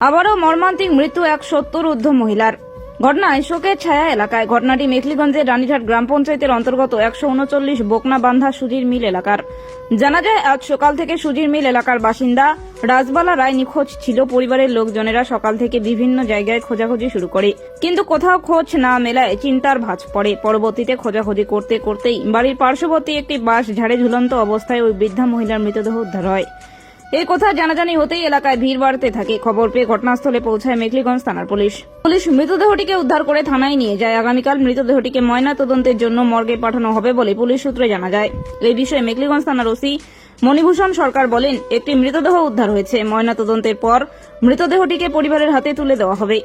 আবারও মর্মান্তিক মৃত্যু এক সত্তর ঊর্ধ্ব মহিলার। ঘটনায় শোকের ছায়া এলাকায়। ঘটনাটি মেখলিগঞ্জের রানীঘাট গ্রাম পঞ্চায়েতের অন্তর্গত একশো উনচল্লিশ বোকনা বান্ধা সুজির মিল এলাকার। জানা যায়, আজ সকাল থেকে সুজির মিল এলাকার বাসিন্দা রাজবালা রায় নিখোঁজ ছিল। পরিবারের লোকজনেরা সকাল থেকে বিভিন্ন জায়গায় খোঁজাখুঁজি শুরু করে। কিন্তু কোথাও খোঁজ না মেলায় চিন্তার ভাঁজ পড়ে। পরবর্তীতে খোঁজাখুঁজি করতে করতেই বাড়ির পার্শ্ববর্তী একটি বাস ঝাড়ে ঝুলন্ত অবস্থায় ওই বৃদ্ধা মহিলার মৃতদেহ উদ্ধার হয়। এই কথা জানাজানি হতেই এলাকায় ভিড় বাড়তে থাকে। খবর পেয়ে ঘটনাস্থলে পৌঁছায় মেঘলিগঞ্জ থানার পুলিশ। পুলিশ মৃতদেহটিকে উদ্ধার করে থানায় নিয়ে যায়। আগামীকাল মৃতদেহটিকে ময়না তদন্তের জন্য মর্গে পাঠানো হবে বলে পুলিশ সূত্রে জানা যায়। এই বিষয়ে মেঘলিগঞ্জ থানার ওসি মণিভূষণ সরকার বলেন, একটি মৃতদেহ উদ্ধার হয়েছে। ময়না তদন্তের পর মৃতদেহটিকে পরিবারের হাতে তুলে দেওয়া হবে।